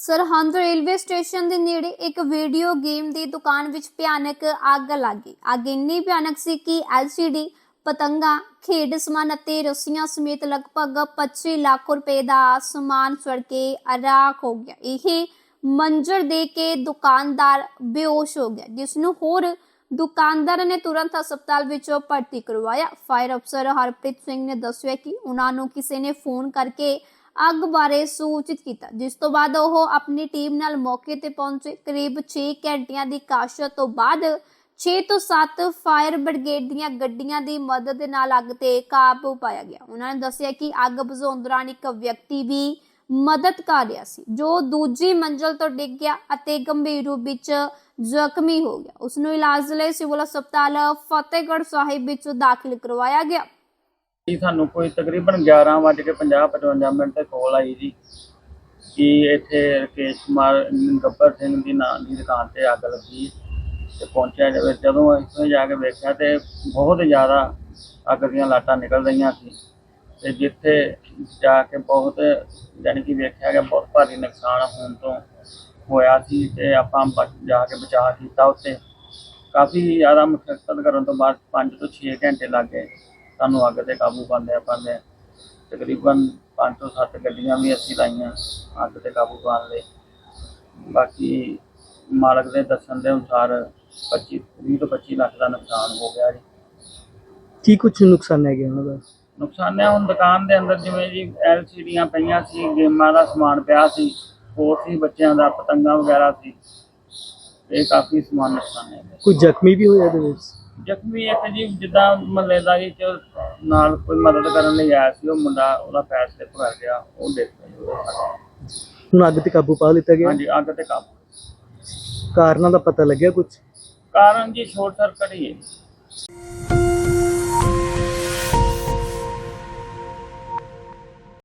Sirhind railway station ਦੇ ਨੇੜੇ ਇੱਕ ਵੀਡੀਓ ਗੇਮ ਦੀ ਦੁਕਾਨ ਵਿੱਚ ਭਿਆਨਕ ਅੱਗ ਲੱਗ ਅੱਗ ਇੰਨੀ ਭਿਆਨਕ ਸੀ ਕਿ LCD ਪਤੰਗਾਂ, ਖੇਡ ਸਮਾਨ ਅਤੇ ਰੱਸੀਆਂ ਸਮੇਤ ਲਗਭਗ 25 ਲੱਖ ਰੁਪਏ ਦਾ ਸਮਾਨ ਸੜ ਕੇ ਅਰਾਕ ਹੋ ਗਿਆ। ਇਹ ਮੰਜ਼ਰ ਦੇ ਕੇ ਦੁਕਾਨਦਾਰ ਬੇਹੋਸ਼ ਹੋ ਗਿਆ, ਜਿਸ ਨੂੰ ਹੋਰ ਦੁਕਾਨਦਾਰ ਨੇ ਤੁਰੰਤ ਹਸਪਤਾਲ ਵਿੱਚ ਭਰਤੀ ਕਰਵਾਇਆ। ਫਾਇਰ ਅਫਸਰ ਹਰਪ੍ਰੀਤ ਸਿੰਘ ਨੇ ਦੱਸਿਆ ਕਿ ਉਹਨਾਂ ਨੂੰ ਕਿਸੇ ਨੇ ਫੋਨ ਕਰਕੇ ਅੱਗ ਬਾਰੇ ਸੂਚਿਤ ਕੀਤਾ, ਜਿਸ ਤੋਂ ਬਾਅਦ ਉਹ ਆਪਣੀ ਟੀਮ ਨਾਲ ਮੌਕੇ ਤੇ ਪਹੁੰਚੇ। ਕਰੀਬ 6 ਘੰਟਿਆਂ ਦੀ ਕਾਸ਼ਤ ਤੋਂ ਬਾਅਦ 6 ਤੋਂ 7 ਫਾਇਰ ਬ੍ਰਿਗੇਡ ਦੀਆਂ ਗੱਡੀਆਂ ਦੀ ਮਦਦ ਦੇ ਨਾਲ ਅੱਗ ਤੇ ਕਾਬੂ ਪਾਇਆ ਗਿਆ। ਉਹਨਾਂ ਨੇ ਦੱਸਿਆ ਕਿ ਅੱਗ ਬੁਝਾਉਣ ਦੌਰਾਨ ਇੱਕ ਵਿਅਕਤੀ ਵੀ ਮਦਦ ਕਰ ਰਿਹਾ ਸੀ, ਜੋ ਦੂਜੀ ਮੰਜ਼ਲ ਤੋਂ ਡਿੱਗ ਗਿਆ ਅਤੇ ਗੰਭੀਰ ਰੂਪ ਵਿੱਚ ਜ਼ਖਮੀ ਹੋ ਗਿਆ। ਉਸ ਨੂੰ ਇਲਾਜ ਲਈ ਸਿਵਲ ਹਸਪਤਾਲ ਫਤਿਹਗੜ੍ਹ ਸਾਹਿਬ ਵਿੱਚ ਦਾਖਲ ਕਰਵਾਇਆ ਗਿਆ। ਜੀ ਸਾਨੂੰ ਕੋਈ ਤਕਰੀਬਨ 11:50 55 ਮਿੰਟ ਤੇ ਕੋਲ ਆਈ ਜੀ, ਕਿ ਇੱਥੇ ਰਕੇਸ਼ ਕੁਮਾਰ, ਗੱਬਰ ਸਿੰਘ ਦੀ ਨਾਂ ਦੀ ਦੁਕਾਨ ਤੇ ਅੱਗ ਲੱਗੀ ਤੇ ਪਹੁੰਚਿਆ ਜਦ ਜਦੋਂ ਇੱਥੋਂ ਜਾ ਕੇ ਵੇਖਿਆ ਤੇ ਬਹੁਤ ਜ਼ਿਆਦਾ ਅੱਗ ਦੀਆਂ ਲਾਟਾਂ ਨਿਕਲ ਰਹੀਆਂ ਸੀ ਤੇ ਜਿੱਥੇ ਜਾ ਕੇ ਬਹੁਤ ਯਾਨੀ ਕਿ ਵੇਖਿਆ ਗਿਆ ਬਹੁਤ ਭਾਰੀ ਨੁਕਸਾਨ ਹੋਣ ਤੋਂ ਹੋਇਆ ਸੀ ਤੇ ਆਪਾਂ ਜਾ ਕੇ ਬਚਾਅ ਕੀਤਾ ਉੱਤੇ ਕਾਫੀ ਜ਼ਿਆਦਾ ਮੁਸ਼ਕਲ ਕਰਨ ਤੋਂ ਬਾਅਦ 5 ਤੋਂ 6 ਘੰਟੇ ਲੱਗ ਗਏ। ਸਾਨੂੰ ਅੱਗ ਤੇ ਕਾਬੂ ਪਾਉਂਦੇ ਪਾਉਂਦੇ ਤਕਰੀਬਨ 5 ਤੋਂ 7 ਗੱਡੀਆਂ ਵੀ ਅਸੀਂ ਲਾਈਆਂ ਅੱਗ ਤੇ ਕਾਬੂ ਪਾਉਣ ਲਈ। ਬਾਕੀ ਮਾਲਕ ਦੇ ਦੱਸਣ ਦੇ ਅਨੁਸਾਰ 25 20 ਤੋਂ 25 ਲੱਖ ਦਾ ਨੁਕਸਾਨ ਹੋ ਗਿਆ ਜੀ। ਕੀ ਕੁਝ ਨੁਕਸਾਨ ਹੈ ਗਿਆ ਉਹਨਾਂ ਦਾ? ਨੁਕਸਾਨ ਹੈ ਹੁਣ ਦੁਕਾਨ ਦੇ ਅੰਦਰ ਜਿਵੇਂ ਜੀ ਐਲਸੀਡੀਆਂ ਪਈਆਂ ਸੀ ਗੇਮਾਂ ਦਾ ਸਮਾਨ ਪਿਆ ਸੀ ਹੋਰ ਸੀ ਬੱਚਿਆਂ ਦਾ ਪਤੰਗਾਂ ਵਗੈਰਾ ਸੀ। ਇਹ ਕਾਫੀ ਸਮਾਨ ਨੁਕਸਾਨ ਹੈ। ਕੋਈ ਜ਼ਖਮੀ ਵੀ ਹੋਇਆ ਇਹਦੇ ਵਿੱਚ? ਜ਼ਖਮੀ ਇੱਕ ਜੀ ਜਿੱਦਾਂ ਮਹੱਲੇਦਾਰੀ ਚ ਨਾਲ ਕੋਈ ਮਦਦ ਕਰਨ ਲਈ ਆਇਆ ਸੀ ਉਹ ਮੁੰਡਾ ਉਹਦਾ ਪੈਰ ਸਲਿੱਪ ਕਰ ਗਿਆ ਉਹ ਡਿੱਗ ਪਿਆ ਜੀ। ਹੁਣ ਅੱਗ ਤੇ ਕਾਬੂ ਪਾ ਲਿੱਤਾ ਗਿਆ? ਹਾਂਜੀ ਅੱਗ ਤੇ ਕਾਬੂ। ਕਾਰਨਾਂ ਦਾ ਪਤਾ ਲੱਗਿਆ ਕੁਝ ਕਾਰਨ ਜੀ ਸ਼ੋਰਟ ਸਰਕਟ ਹੀ ਹੈ।